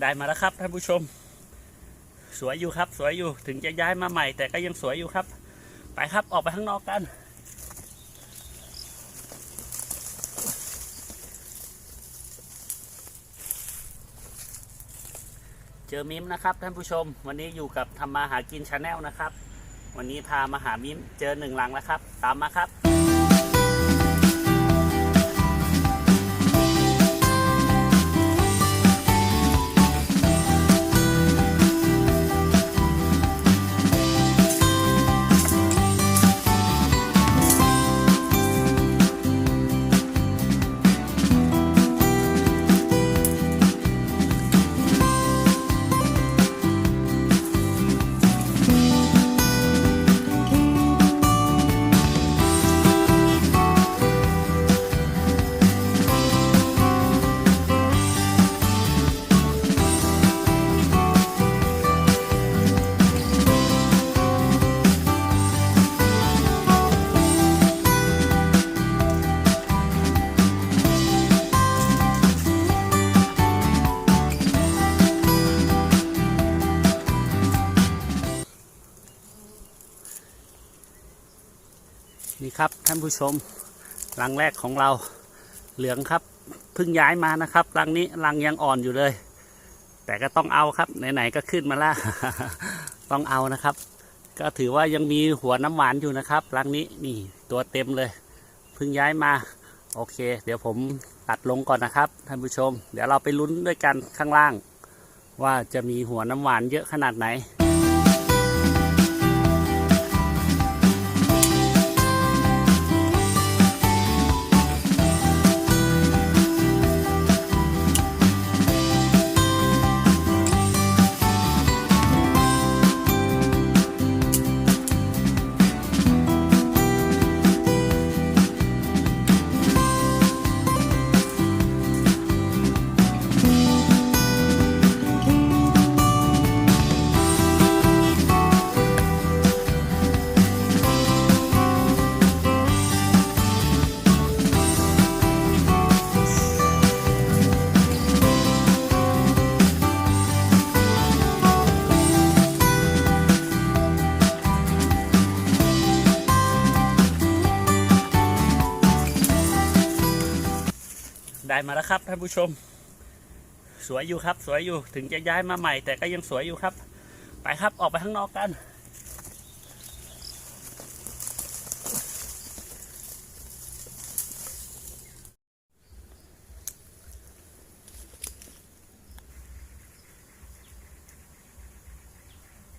ได้มาแล้วครับท่านผู้ชม สวยอยู่ครับสวยอยู่ถึงจะย้ายมาใหม่ แต่ก็ยังสวยอยู่ครับ ไปครับออกไปข้างนอกกัน เจอมิมนะครับท่านผู้ชม วันนี้อยู่กับทำมาหากินชาแนลนะครับ วันนี้พามาหามิมเจอหนึ่งหลังแล้วครับ ตามมาครับ ครับท่านผู้ชมรังแรกของเราเหลืองครับเพิ่งย้ายมานะครับรังนี้รังยังอ่อนอยู่เลย แต่ก็ต้องเอาครับไหนๆก็ขึ้นมาล้วต้องเอานะครับ ก็ถือว่ายังมีหัวน้ำหวานอยู่นะครับรังนี้นี่ตัวเต็มเลยเพิ่งย้ายมา โอเค เดี๋ยวผมตัดลงก่อนนะครับท่านผู้ชม เดี๋ยวเราไปลุ้นด้วยกันข้างล่าง ว่าจะมีหัวน้ำหวานเยอะขนาดไหน ได้มาแล้วครับท่านผู้ชม สวยอยู่ครับ สวยอยู่ถึงจะย้ายมาใหม่ แต่ก็ยังสวยอยู่ครับ ไปครับออกไปข้างนอกกัน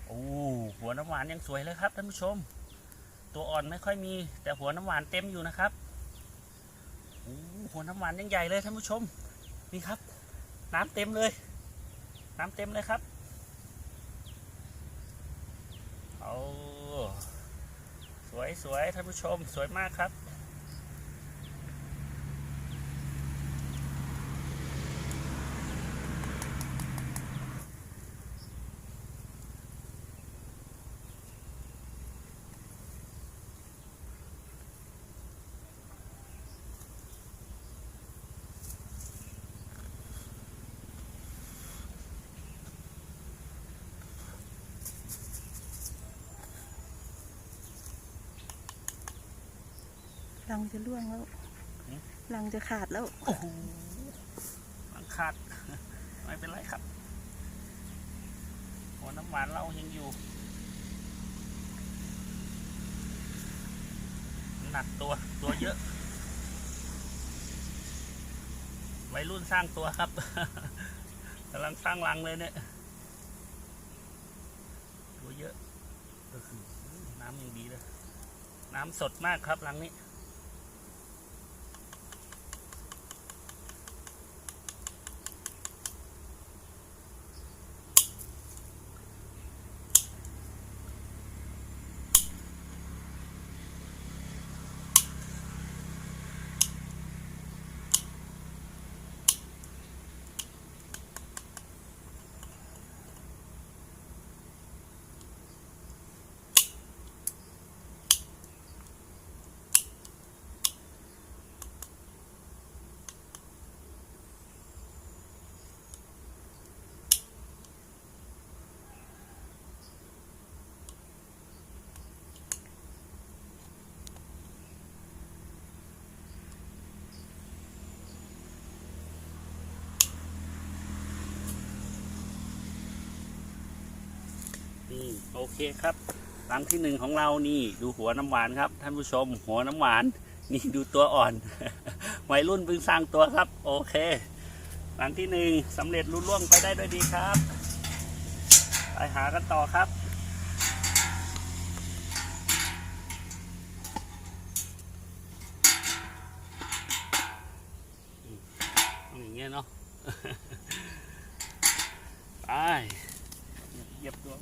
โอ้หัวน้ำหวานยังสวยเลยครับท่านผู้ชม ตัวอ่อนไม่ค่อยมี แต่หัวน้ำหวานเต็มอยู่นะครับ หัวน้ำหวานยังใหญ่เลยท่านผู้ชมนี่ครับ น้ำเต็มเลย น้ำเต็มเลยครับเอาสวยสวยท่านผู้ชม สวยมากครับ รังจะร่วงแล้วหืมรังจะขาดแล้วโอ้โหหลังขาด ไม่เป็นไรครับหัวน้ำหวานเรายังอยู่ หนักตัวตัวเยอะ วัยรุ่นสร้างตัวครับกำลังสร้างรังเลยเนี่ย ตัวเยอะเออน้ำยังดีเลย น้ำสดมากครับรังนี้ อ โอเคครับรังที่หนึ่งของเรานี่ดูหัวน้ำหวานครับ ท่านผู้ชมหัวน้ำหวาน นี่ดูตัวอ่อนวัยรุ่นเพิ่งสร้างตัวครับ โอเครังที่หนึ่งสำเร็จรุ่ล่วงไปได้ด้วยดีครับ ไปหากันต่อครับอย่างเงี้ยเนาะไปเหยียบตัว